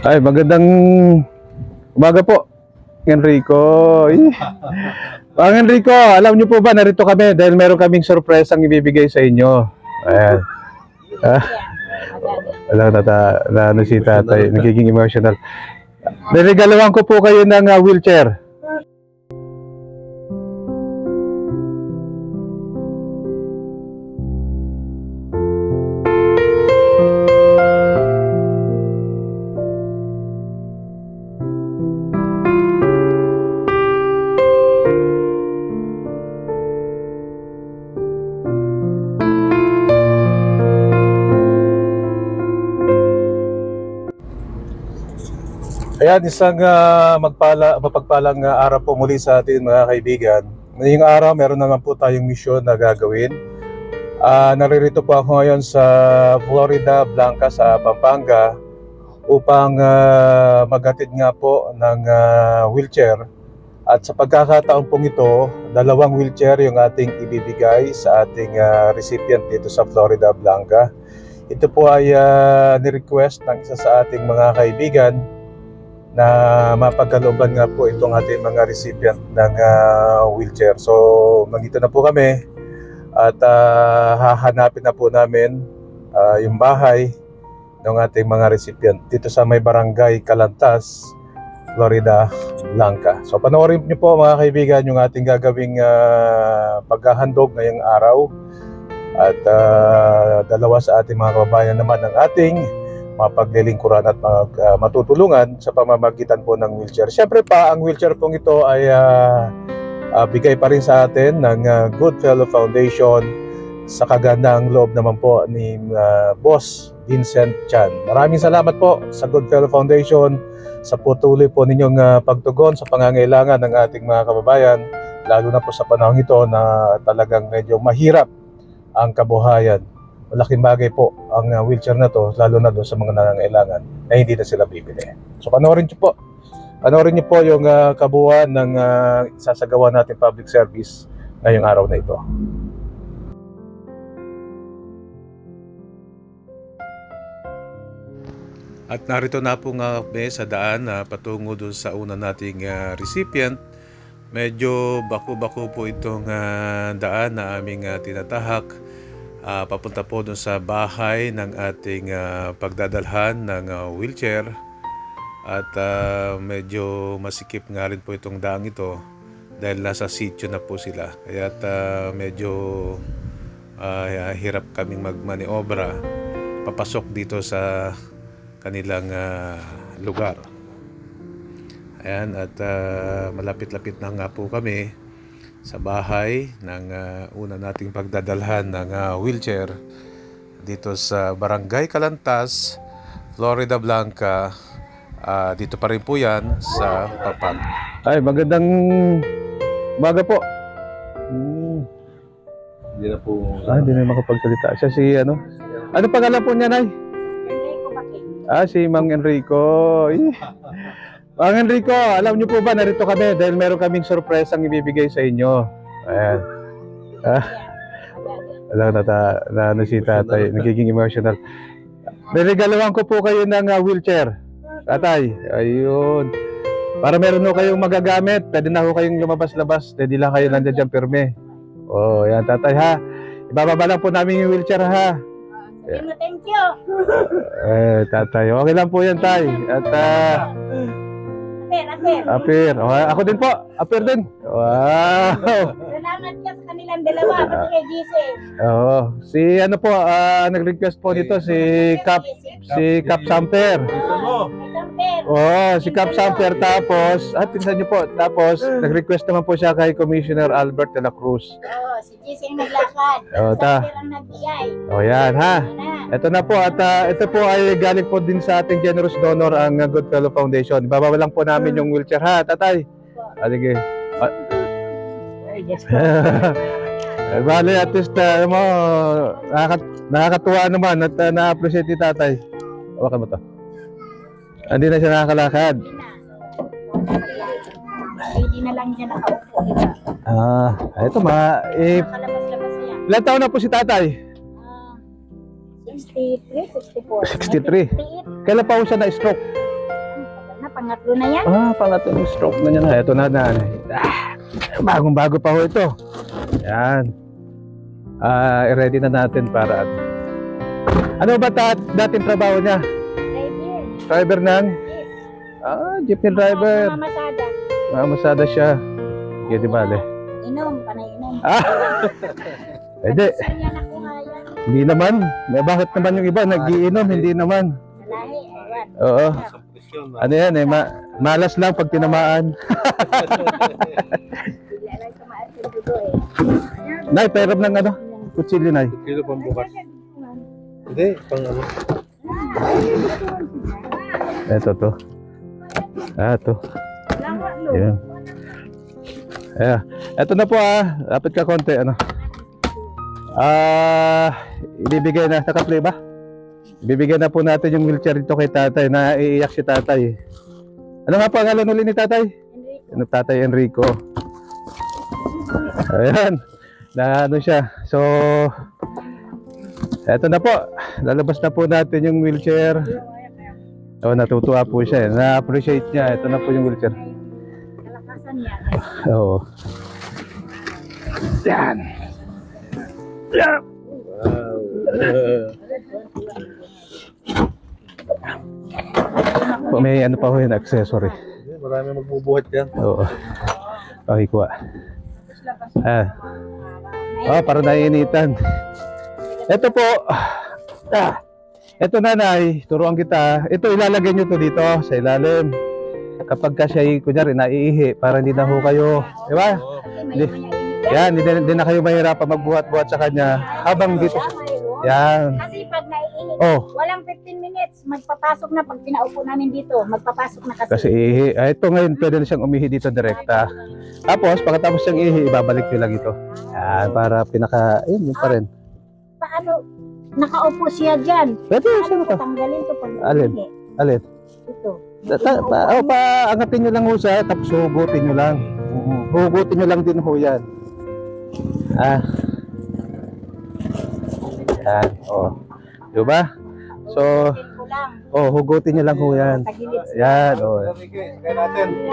Ay, magandang umaga po. Enrico. Ang Enrico, alam niyo po ba, narito kami dahil meron kaming surprise ang ibibigay sa inyo. Ayan. Ah, alam na, ta, na ano si tatay, nagiging emotional. Niregaluhan ko po kayo ng ah, wheelchair. Ayan, isang ah, magpala, mapagpalang ah, araw po muli sa atin mga kaibigan. Ngayong araw, meron naman po tayong misyon na gagawin. Ah, naririto po ako ngayon sa Florida Blanca sa Pampanga upang ah, maghatid nga po ng ah, wheelchair. At sa pagkakataon pong ito, dalawang wheelchair yung ating ibibigay sa ating ah, recipient dito sa Florida Blanca. Ito po ay ah, ni-request ng isa sa ating mga kaibigan na mapagkalooban nga po itong ating mga recipient ng ah, wheelchair. So, nandito na po kami at ah, hahanapin na po namin ah, yung bahay ng ating mga recipient dito sa may barangay Calantas, Florida Blanca. So, panoorin niyo po mga kaibigan yung ating gagawing ah, paghahandog ngayong araw at ah, dalawa sa ating mga kababayan naman ng ating mapaglilingkuran at mag, ah, matutulungan sa pamamagitan po ng wheelchair. Siyempre pa, ang wheelchair pong ito ay ah, ah, bigay pa rin sa atin ng ah, Goodfellow Foundation sa kagandang loob naman po ni ah, Boss Vincent Chan. Maraming salamat po sa Goodfellow Foundation sa patuloy po ninyong ah, pagtugon sa pangangailangan ng ating mga kababayan, lalo na po sa panahon ito na talagang medyo mahirap ang kabuhayan malaking bagay po ang uh, wheelchair na to, lalo na doon sa mga nangangailangan na hindi na sila bibili. So panoorin niyo po. Panoorin niyo po yung uh, kabuuan ng uh, sasagawa natin public service ngayong araw na ito. At narito na po nga kami sa daan na patungo doon sa una nating uh, recipient. Medyo bako-bako po itong uh, daan na aming uh, tinatahak Ah, papunta po dun sa bahay ng ating ah, pagdadalhan ng ah, wheelchair. At ah, medyo masikip nga rin po itong daang ito dahil nasa sitio na po sila. Kaya medyo ah, hirap kaming magmaniobra papasok dito sa kanilang ah, lugar. Ayan at ah, malapit-lapit na nga po kami sa bahay ng ah, una nating pagdadalhan ng ah, wheelchair dito sa Barangay Calantas, Florida Blanca. Ah, dito pa rin po yan sa Pampanga. Ay, magandang umaga po. Hmm. Hindi na po. Ah, hindi na makapagsalita. Siya si ano? Ano pangalan po niya, Nay? Enrico Baking. Ah, si Mang Enrico. Ih. Mang Enrico, alam niyo po ba, narito kami dahil meron kaming surprise ang ibibigay sa inyo. Ayan. Ah, alam na, ta, na ano si tatay, nagiging emotional. Niregaluhan ko po kayo ng ah, wheelchair. Tatay, ayun. Para meron ho kayong magagamit, pwede na ho kayong lumabas-labas, pwede lang kayo nandiyan dyan pirme. Oh, yan tatay ha. Ibababa lang po namin yung wheelchair ha. Mo, thank you. Eh, tatay, okay lang po yan tay. At ah, Aper, aper. Apir. Okay, ako din po. Apir din. Wow. Salamat ka sa kanilang dalawa, pati kay Jesus. Oo. Si ano po, ah, nag-request po dito si Cap si Cap Samper. Oh, may samper. Oh, si Cap Samper tapos, ah, tingnan niyo po. Tapos nag-request naman po siya kay Commissioner Albert de la Cruz. Oh, si Jesus ang naglakad. Oh, ta. Samper ang nagbigay. Oh, yan ha. Ano na? Ito na po at ah, ito po ay galing po din sa ating generous donor ang ah, Goodfellow Foundation. Ibababa lang po namin yung wheelchair ha, tatay. Ah, sige. Eh, Bale, at least, uh, mo, nakakat nakakatuwa naman at uh, na-appreciate ni tatay. Hawakan mo to. Hindi na siya nakakalakad. Hindi na lang siya nakaupo. Ah, ito ma, eh, ilan taon na po si tatay? Ah, 63, 64. 63. 58. Kailan pa ho siya na-stroke? Na, pangatlo na yan. Ah, pangatlo yung stroke na niya na. Ito na na. Ah, bagong bago pa ho ito. Yan. Ah, i-ready na natin para ano ba ta dating trabaho niya? Driver. Driver ng ah, jeepney driver. Mamasada. Mamasada siya. Sige, di bale. Inom, panay inom. Ah! Pwede. Yan? Hindi naman. May bakit naman yung iba nagiinom, hindi naman. Oo. Ano yan eh, ma- malas lang pag tinamaan. Nay, pairam ng ano? Kutsilyo, Nay. Kilo pang bukas. Hindi, pang ano. Ito to. Ah, to. Yan. Ayan. Ito na po ah. Lapit ka konti. Ano? Ah, ibibigay na. Naka-play ba? Ibibigay na po natin yung wheelchair dito kay tatay. Naiiyak si tatay. Ano nga pangalan ulit ni tatay? Enrico. Ano tatay Enrico. Ayan. Na ano siya. So, eto na po. Lalabas na po natin yung wheelchair. Oh, natutuwa po siya. Na-appreciate niya. Ito na po yung wheelchair. Kalakasan niya. Oo. Yan. Yan. May ano pa ho yun, accessory. Marami magbubuhat yan. Oo. Okay, kuha. Ah. Oh, para naiinitan. Ito po. Ah. Ito nanay, turuan kita. Ito ilalagay nyo to dito sa ilalim. Kapag ka siya, kunyari, naiihi, para hindi na ho kayo. Di ba? Hindi. Yan, hindi, hindi na kayo mahirapan magbuhat-buhat sa kanya. Habang dito. Yan. Kasi pag naiihi, Oh, walang 15 minutes, magpapasok na pag pinaupo namin dito. Magpapasok na kasi. kasi ihi. Ah, ito ngayon, pwede na siyang umihi dito direkta. Tapos, pagkatapos siyang ihi, ibabalik nyo lang ito. Yan, para pinaka, yun, yun pa rin. Paano? Nakaupo siya dyan. Pwede, Paano sino ko ka? tanggalin to pag Alin? naiihi? Alin? Ito. Ta, ta, pa, oh, pa, angatin nyo lang ho siya, tapos hugutin nyo lang. Mm, Hugutin nyo lang din ho yan. Ah. Yan, oh. So, Hugutin ko lang. oh, hugutin nyo lang ho yan. Yan, oh.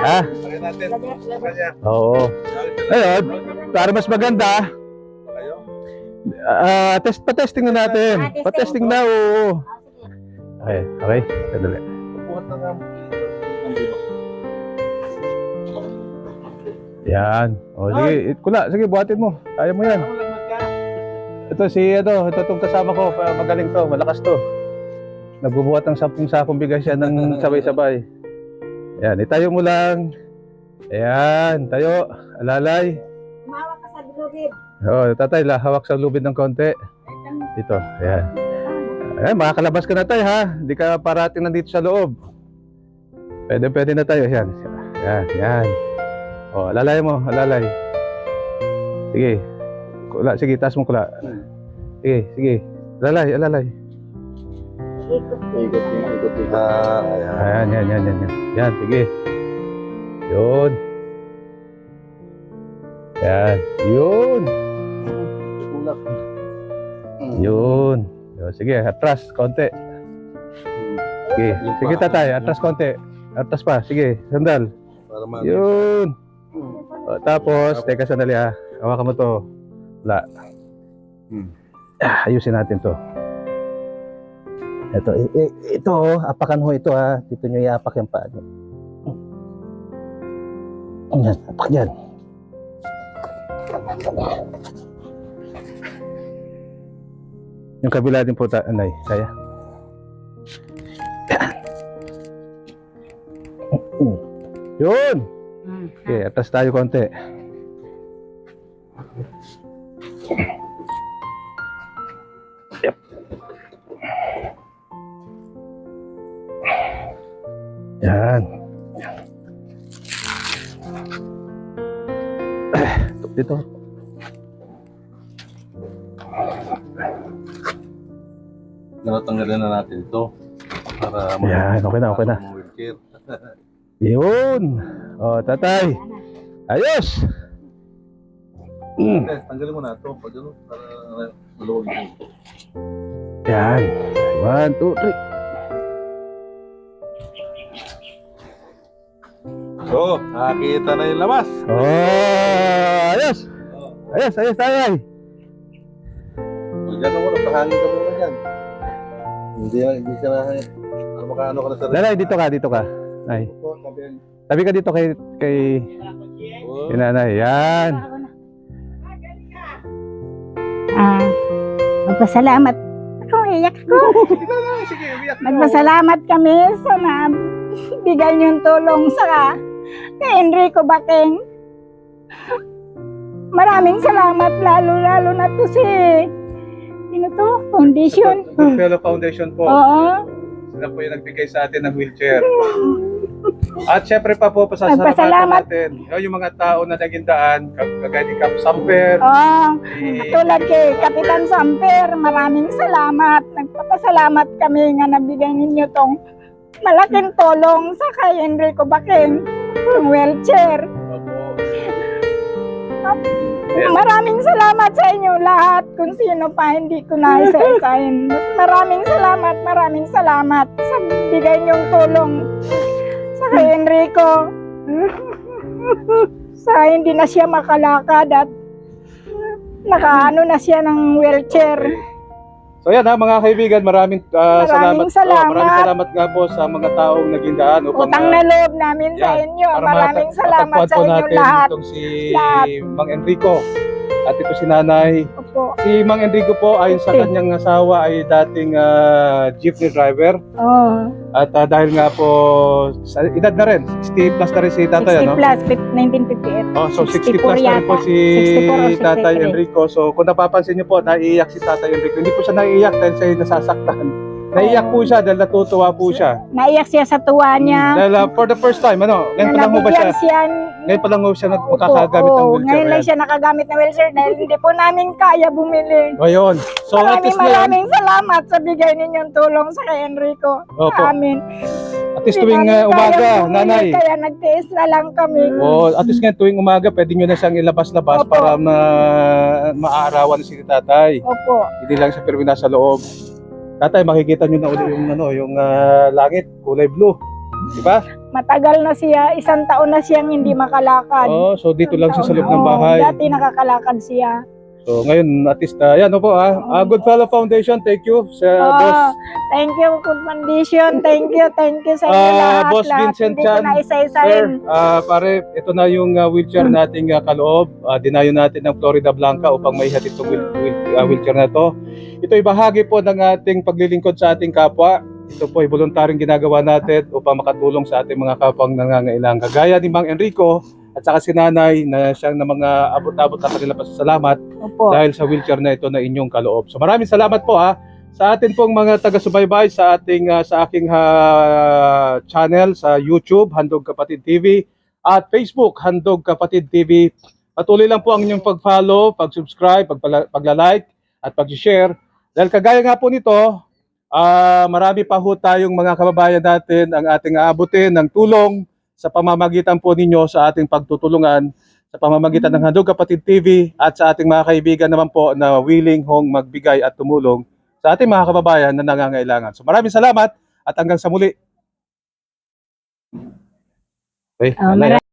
Ha? Oo. Ayun, para mas maganda, ah, test, pa-testing na natin. Ah, testing. Pa-testing na, oo. Okay, okay. Buhat. Yan. O, sige, kula, sige, buhatin mo. Kaya mo yan. Ito si ano, ito tong kasama ko, magaling to, malakas to. Nagbubuhat ng sampung sakong bigas yan ng sabay-sabay. Yan, itayo mo lang. Ayan, tayo, alalay. Umawak ka sa lubid. Oh, tatay, la, hawak sa lubid ng konti. Dito, ayan. Ayan, makakalabas ka na tayo ha. Hindi ka parating nandito sa loob. Pwede, pwede na tayo. Yan, yan, yan. O, alalay mo, alalay. Sige. Kula, sige, taas mo kula. Sige, sige. Alalay, alalay. Ikot ko. Ikot ikot niya. Ah, ayan. Ayan, yan, yan, yan, sige. Yun. Yan. Yun. Yun. Yun. Sige, atras, konti. Sige, sige tatay, atras konti. Atras pa, sige, sandal. Yun. O, tapos, teka sandali ha. Hawakan mo to. Wala. Hmm. Ah, ayusin natin to. Ito, ito, oh, apakan ho ito ha. Dito nyo iapak yung paa nyo. Yan, apak yan. Yung kabila din po, ta- anay, kaya. Mm. Yun! Mm. Okay, atas tayo konti. Dito. Natanggalin na natin ito. Para Yan, okay na, okay na. Yun. O, tatay. Ayos! Mm. Tanggalin mo na ito. Pag ano, para maluwag yung Yan. One, two, three. So, nakakita na yung labas. Oh, ayos. Ayos, ayos, ayos. O, dyan ka muna, pahangin ka muna dyan. Hindi, hindi siya na, ano makaano ka na sa Nanay, dito ka, dito ka. Ay, tabi ka dito kay kay Oh, kay nanay. Yan. Ah, magpasalamat. Ako, iyak ko. Magpasalamat kami sa na bigay niyong tulong sa kay Enrico Baking. Maraming salamat lalo-lalo na to si Sino to? Foundation. Goodfellow Foundation po. Oo. Sila po yung nagbigay sa atin ng wheelchair. At syempre pa po, pasasalamatan natin. Yung, yung mga tao na naging daan, kag- kagaya ni Cap Samper, Oo. si Tulad kay Kapitan Samper, maraming salamat. Nagpapasalamat kami nga nabigay ninyo tong malaking tulong sa kay Enrico Baking. Yung wheelchair. Maraming salamat sa inyo lahat. Kung sino pa hindi ko na isa-isahin. Maraming salamat, maraming salamat sa bigay niyong tulong sa kay Enrico. sa hindi na siya makalakad at nakaano na siya ng wheelchair. So yan ha mga kaibigan, maraming, ah, Maraming salamat. Oh, maraming salamat. salamat nga po sa mga taong naging daan upang Utang ah, na loob namin sa yan, inyo. para Maraming salamat sa inyo lahat. Itong si Lahat. Mang Enrico. At ito si Nanay. Opo. Si Mang Enrico po ayon sa kanyang asawa ay dating ah, jeepney driver. Oh, At ah, dahil nga po sa edad na rin, 60 plus na rin si 60 tatay, ano? plus, 1958. Oh, so 60 64 plus na rin po si 64 or Tatay 63. Enrico. So kung napapansin niyo po, naiiyak si Tatay Enrico. Hindi po siya naiiyak dahil siya nasasaktan. Naiiyak po siya dahil natutuwa po siya. Naiyak siya sa tuwa niya. Dahil ah, for the first time, ano, ngayon pa lang ho ba siya? nabigyan siya. Ngayon pa lang ho siya Opo, makakagamit ng oo, wheelchair. Ngayon lang siya nakagamit ng wheelchair dahil hindi po namin kaya bumili. Ngayon. So at maraming least ngayon, maraming salamat sa bigay ninyong tulong sa kay Enrico. Opo. Sa amin. at least Hindi tuwing namin ah, umaga, bumili, nanay. Kaya nagtiis na lang kami. Oh, at least ngayon tuwing umaga, pwede nyo na siyang ilabas-labas Opo. para ma maaarawan si tatay. Opo. Hindi lang siya pero nasa loob. Tatay, makikita nyo na ulit yung ano, yung ah, langit, kulay blue. Di ba? Matagal na siya, isang taon na siyang hindi makalakad. Oh, so dito lang siya sa loob ng Oo, bahay. Dati nakakalakad siya. So ngayon, at least, uh, yan po ah. Ah, Goodfellow Foundation, thank you sa Oh, boss. Thank you, good condition. Thank you, thank you sa inyo Ah, lahat. Boss lahat. Vincent Hindi Chan, Sir, ah, pare, ito na yung ah, wheelchair nating uh, kaloob. Ah, dinayo natin ng Florida Blanca upang maihatid itong wheel, wheel, ah, wheelchair na to. Ito ay bahagi po ng ating paglilingkod sa ating kapwa. Ito po ay voluntaryong ginagawa natin upang makatulong sa ating mga kapwang nangangailangan. Kagaya ni Mang Enrico at saka si Nanay na siyang na mga abot-abot na kanila pasasalamat Opo. dahil sa wheelchair na ito na inyong kaloob. So maraming salamat po ha sa atin pong mga taga-subaybay sa ating ah, sa aking ah, channel sa YouTube Handog Kapatid TV at Facebook Handog Kapatid TV. Patuloy lang po ang inyong pag-follow, pag-subscribe, pagpala- pagla-like at pag-share. Dahil kagaya nga po nito, ah, marami pa ho tayong mga kababayan natin ang ating aabutin ng tulong sa pamamagitan po ninyo sa ating pagtutulungan sa pamamagitan ng Handog Kapatid TV at sa ating mga kaibigan naman po na willing hong magbigay at tumulong sa ating mga kababayan na nangangailangan. So maraming salamat at hanggang sa muli. Okay, yan?